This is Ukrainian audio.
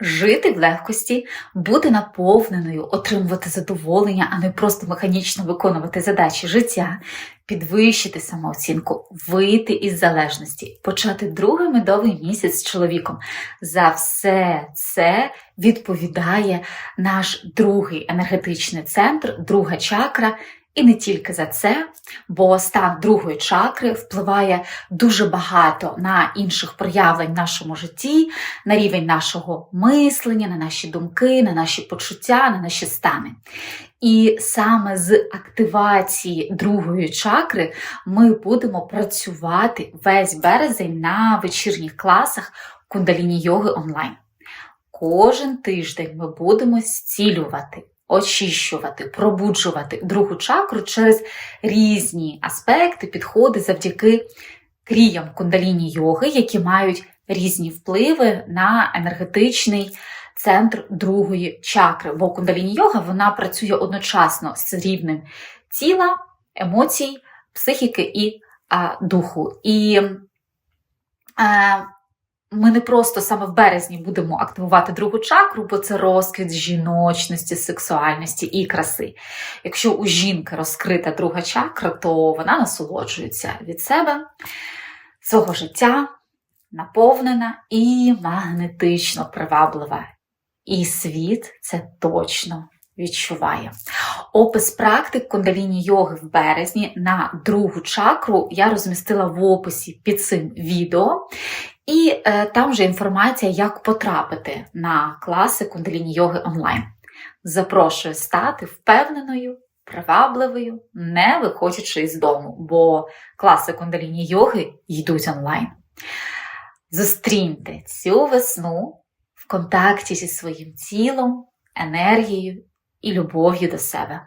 Жити в легкості, бути наповненою, отримувати задоволення, а не просто механічно виконувати задачі життя, підвищити самооцінку, вийти із залежності, почати другий медовий місяць з чоловіком. За все це відповідає наш другий енергетичний центр, друга чакра. І не тільки за це, бо стан другої чакри впливає дуже багато на інших проявлень в нашому житті, на рівень нашого мислення, на наші думки, на наші почуття, на наші стани. І саме з активації другої чакри ми будемо працювати весь березень на вечірніх класах кундаліні йоги онлайн. Кожен тиждень ми будемо зцілювати, очищувати, пробуджувати другу чакру через різні аспекти, підходи завдяки кріям кундаліні йоги, які мають різні впливи на енергетичний центр другої чакри. Бо кундаліні йога вона працює одночасно з рівнем тіла, емоцій, психіки і а, духу. І е, ми не просто саме в березні будемо активувати другу чакру, бо це розквіт жіночності, сексуальності і краси. Якщо у жінки розкрита друга чакра, то вона насолоджується від себе, свого життя, наповнена і магнетично приваблива. І світ це точно відчуває. Опис практик кундаліні йоги в березні на другу чакру я розмістила в описі під цим відео. І е, там вже інформація, як потрапити на класи кундаліні йоги онлайн. Запрошую стати впевненою, привабливою, не виходячи із дому, бо класи кундаліні йоги йдуть онлайн. Зустріньте цю весну в контакті зі своїм тілом, енергією і любов'ю до себе.